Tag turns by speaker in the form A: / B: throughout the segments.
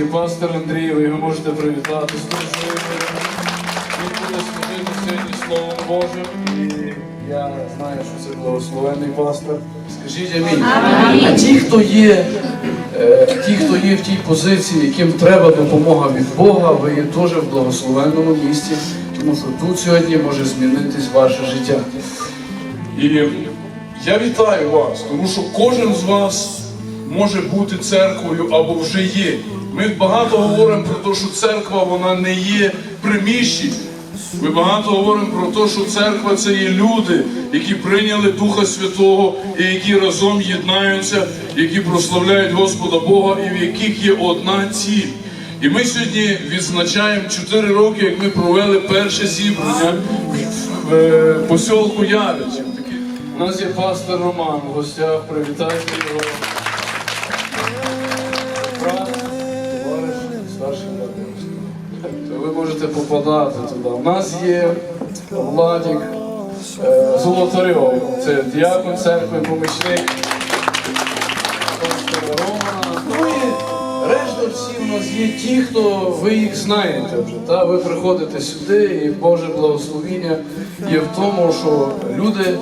A: є пастор Андрій, ви його можете привітати. Він буде служити сьогодні Словом Божим. І я знаю, що це благословенний пастор. Скажіть амінь. А ті, хто є, е, ті, хто є в тій позиції, яким треба допомога від Бога, ви є теж в благословенному місці, тому що тут сьогодні може змінитись ваше життя. І я вітаю вас, тому що кожен з вас може бути церквою або вже є. Ми багато говоримо про те, що церква вона не є приміщення. Ми багато говоримо про те, що церква це є люди, які прийняли Духа Святого і які разом єднаються, які прославляють Господа Бога і в яких є одна ціль. І ми сьогодні відзначаємо 4 роки, як ми провели перше зібрання в е, посілку Яричів. У нас є пастор Роман в гостях, привітайте його. Можете попадати туди. У нас є Владик е, Золотарьов, це діакон церкви, помічник Ну і решта всі в нас є ті, хто ви їх знаєте вже. Та? Ви приходите сюди, і Боже благословіння є в тому, що люди,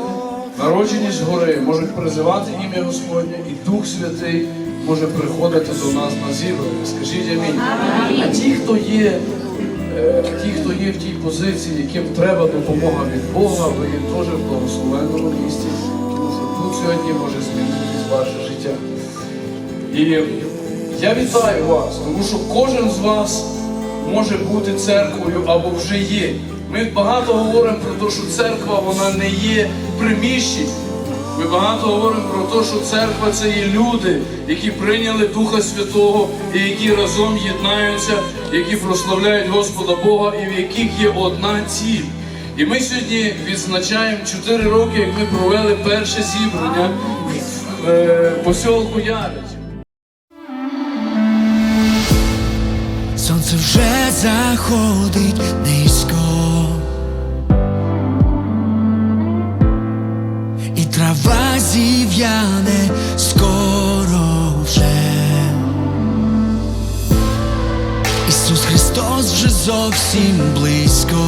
A: народжені згори, можуть призивати ім'я Господнє, і Дух Святий може приходити до нас на зібрання. Скажіть амінь. А ті, хто є. Ті, хто є в тій позиції, яким треба допомога від Бога, ви є теж в благословенному місці, тут сьогодні може змінитись ваше життя. І я вітаю вас, тому що кожен з вас може бути церквою або вже є. Ми багато говоримо про те, що церква вона не є приміщення. Ми багато говоримо про те, що церква це є люди, які прийняли Духа Святого і які разом єднаються, які прославляють Господа Бога і в яких є одна ціль. І ми сьогодні відзначаємо 4 роки, як ми провели перше зібрання в е, посілку Яричів.
B: Сонце вже заходить низько, і трава зів'яне скоро вже. Ісус Христос вже зовсім близько.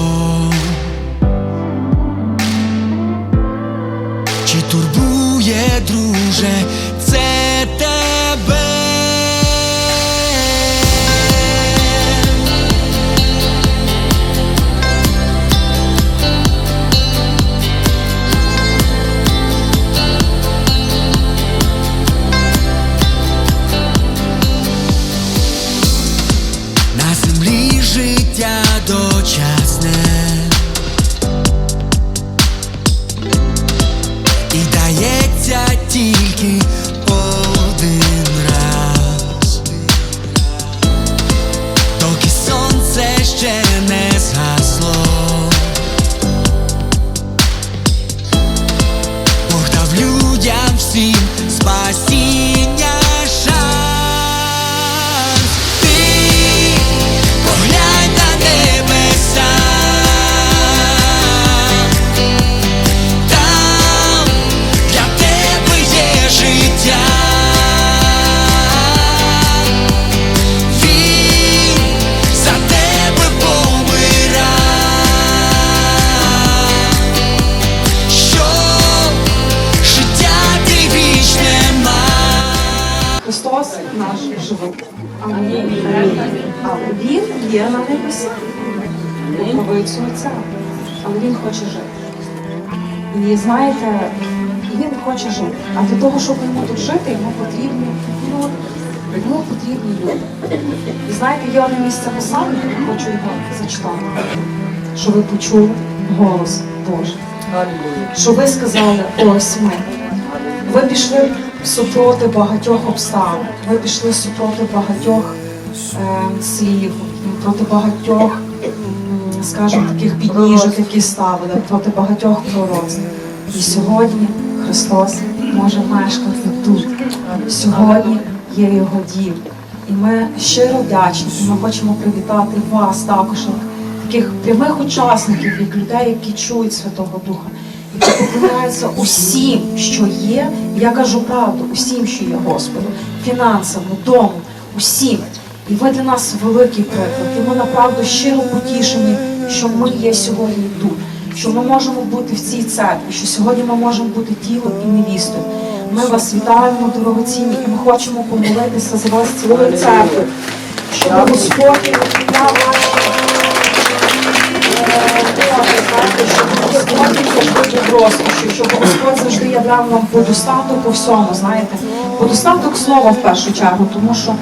B: Чи турбує, друже, життя дочасне
C: Христос наш живий. Амінь. Але Він є на небесах. Провидцю Отця. Але Він хоче жити. І знаєте, він хоче жити. А для того, щоб йому тут жити, йому потрібні люди. Йому потрібні люди. І знаєте, є одне місце писання, хочу його зачитати. Що ви почули голос Божий. Що ви сказали, ось ми. Ви пішли супроти багатьох обставин, ви пішли супроти багатьох е, слів, проти багатьох, скажімо, таких підніжок, які ставили, проти багатьох пророцтв. І сьогодні Христос може мешкати тут. Сьогодні є його дім. І ми щиро вдячні, і ми хочемо привітати вас також, таких прямих учасників, як людей, які чують Святого Духа які усім, що є. Я кажу правду, усім, що є Господу, фінансами, дому, усім.
B: І ви для нас великий приклад. І ми направду щиро потішені, що ми є сьогодні тут, що ми можемо бути в цій церкві, що сьогодні ми можемо бути тілом і невістою. Ми вас вітаємо, дорогоцінні, і ми хочемо помолитися за вас цілою церквою, щоб Господь віддав ваші щоб Господь завжди був розкоші, щоб Господь завжди являв вам подостаток по всьому, знаєте, подостаток слова в першу чергу, тому що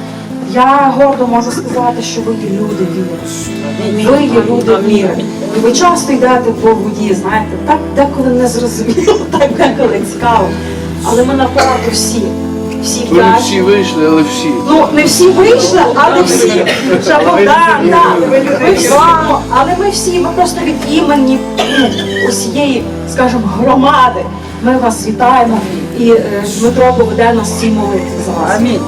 B: я гордо можу сказати, що ви є люди віри. Ви є люди віри. І ви часто йдете по воді, знаєте, так деколи не зрозуміло, так деколи цікаво. Але ми направду всі, всі
A: Ви всі вийшли, але всі.
B: Ну, не всі вийшли, але всі. Ще да, так, ми всі, але ми всі, ми просто від імені ну, усієї, скажімо, громади. Ми вас вітаємо і е, Дмитро поведе нас всі молитви за вас. Амінь.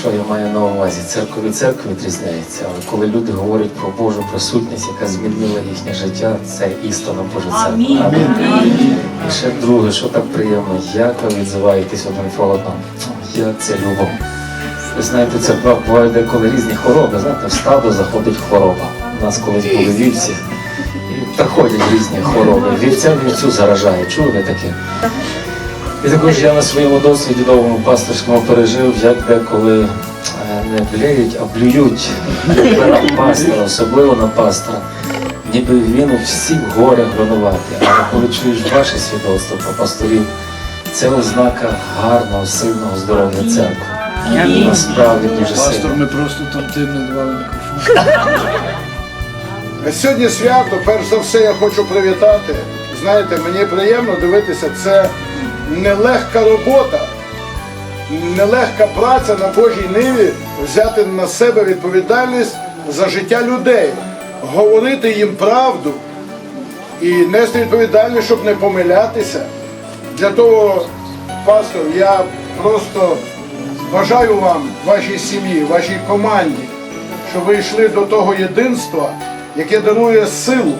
D: Що
E: я маю на увазі? Церква від церкви відрізняється, але коли люди говорять про Божу присутність, яка змінила їхнє життя, це істина Божа церква. І ще друге, що так приємно, як ви відзиваєтесь один про одного. Як це любов. Ви знаєте, це бувають деколи різні хвороби. Знаєте, в стадо заходить хвороба. У нас колись були вівці. І приходять різні хвороби. Вівця вівцю заражає. Чули таке? І також я на своєму досвіді довгому пасторському пережив, як деколи е, не блюють, а блюють на пастора, особливо на пастора. Ніби він у всіх горях винуватий. Але коли чуєш ваше свідоцтво про пасторів, це ознака гарного, сильного здоров'я церкви. Насправді дуже
A: Пастор, ми просто там тим не давали мікрофон.
F: Сьогодні свято, перш за все, я хочу привітати. Знаєте, мені приємно дивитися, це нелегка робота, нелегка праця на Божій ниві, взяти на себе відповідальність за життя людей, говорити їм правду і нести відповідальність, щоб не помилятися. Для того, пастор, я просто бажаю вам, вашій сім'ї, вашій команді, щоб ви йшли до того єдинства, яке дарує силу,